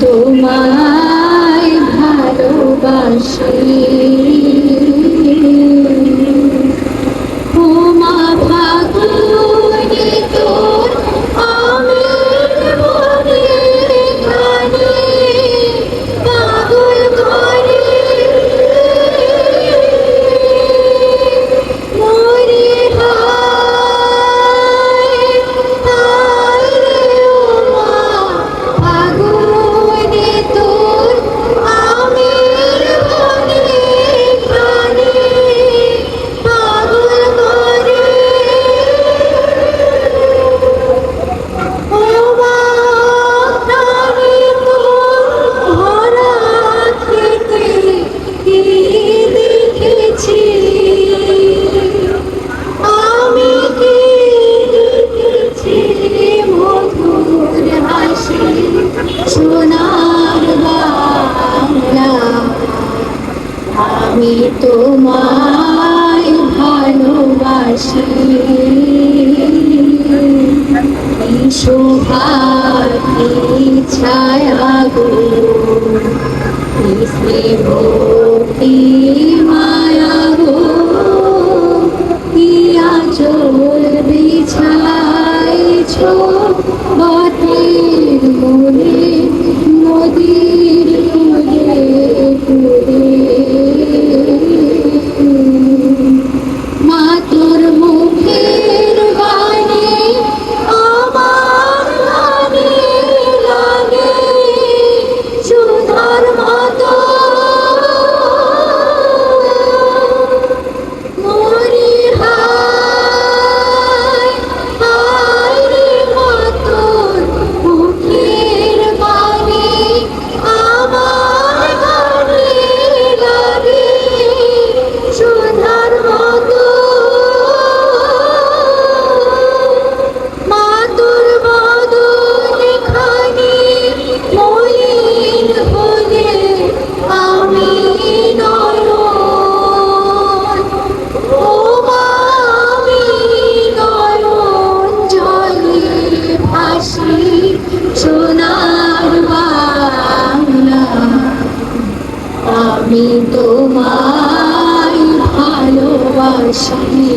তোমায় ভালোবাসি। তোমায় ভালোবাসি। শোভার ছায়া গো স্নেহ মায়া গো কি আচল বিছাইছ 我想你